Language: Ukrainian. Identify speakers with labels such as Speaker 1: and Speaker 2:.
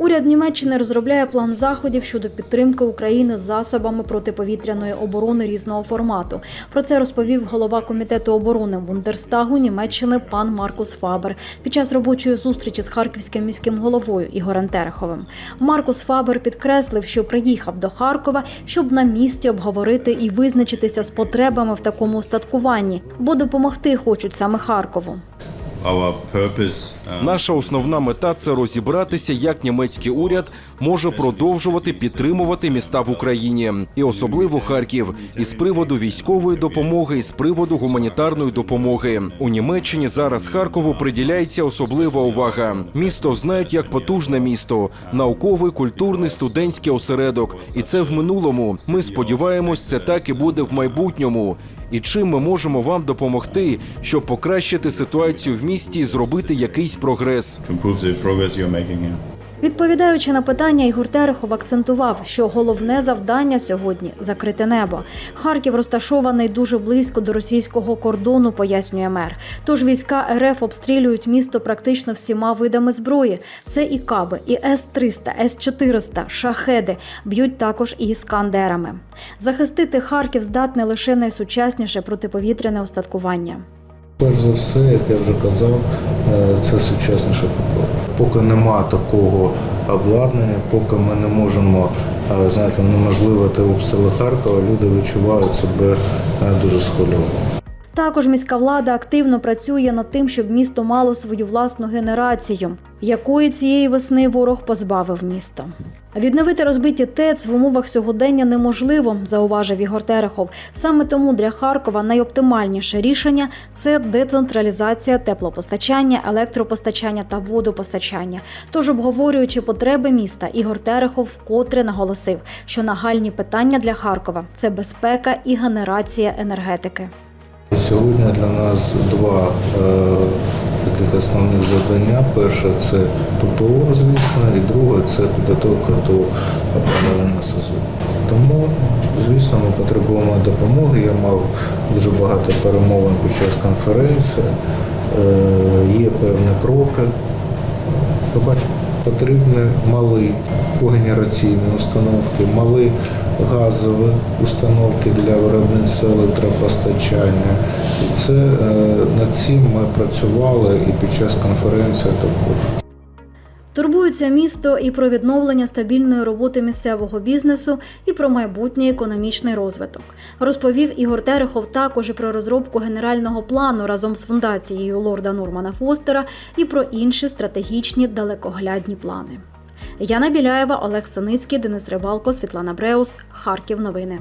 Speaker 1: Уряд Німеччини розробляє план заходів щодо підтримки України засобами протиповітряної оборони різного формату. Про це розповів голова комітету оборони Бундерстагу Німеччини пан Маркус Фабер під час робочої зустрічі з харківським міським головою Ігорем Тереховим. Маркус Фабер підкреслив, що приїхав до Харкова, щоб на місці обговорити і визначитися з потребами в такому устаткуванні, бо допомогти хочуть саме Харкову.
Speaker 2: Our purpose
Speaker 3: Наша основна мета це розібратися, як німецький уряд може продовжувати підтримувати міста в Україні, і особливо Харків, із приводу військової допомоги, і з приводу гуманітарної допомоги. У Німеччині зараз Харкову приділяється особлива увага. Місто знають як потужне місто, науковий, культурний, студентський осередок. І це в минулому. Ми сподіваємось, це так і буде в майбутньому. І чим ми можемо вам допомогти, щоб покращити ситуацію в місті і зробити якийсь прогрес?
Speaker 1: Відповідаючи на питання, Ігор Терехов акцентував, що головне завдання сьогодні закрите небо. Харків розташований дуже близько до російського кордону, пояснює мер. Тож війська РФ обстрілюють місто практично всіма видами зброї. Це і каби, і С-300, С-400, шахеди б'ють також і іскандерами. Захистити Харків здатне лише найсучасніше протиповітряне устаткування.
Speaker 4: Перш за все, як я вже казав, е, це сучасніше ППО. Поки нема такого обладнання, поки ми не можемо е, знаєте, неможливити обстріли Харкова, люди відчувають себе е, дуже схвильовано.
Speaker 1: Також міська влада активно працює над тим, щоб місто мало свою власну генерацію, якої цієї весни ворог позбавив місто. Відновити розбиті ТЕЦ в умовах сьогодення неможливо, зауважив Ігор Терехов. Саме тому для Харкова найоптимальніше рішення це децентралізація теплопостачання, електропостачання та водопостачання. Тож, обговорюючи потреби міста, Ігор Терехов вкотре наголосив, що нагальні питання для Харкова це безпека і генерація енергетики.
Speaker 4: Сьогодні для нас два е, таких основних завдання. Перше це ППО, звісно, і друге це підготовка до опалювального сезону. Тому, звісно, ми потребуємо допомоги. Я мав дуже багато перемовин під час конференції. Е, є певні кроки. Побачимо. Потрібні малі когенераційні установки, малі газові установки для виробництва електропостачання. І це е, над цим ми працювали і під час конференції також.
Speaker 1: Турбується місто і про відновлення стабільної роботи місцевого бізнесу, і про майбутній економічний розвиток. Розповів Ігор Терехов також і про розробку генерального плану разом з фундацією лорда Нормана Фостера і про інші стратегічні далекоглядні плани. Яна Біляєва, Олег Саницький, Денис Рибалко, Світлана Бреус, Харків. Новини.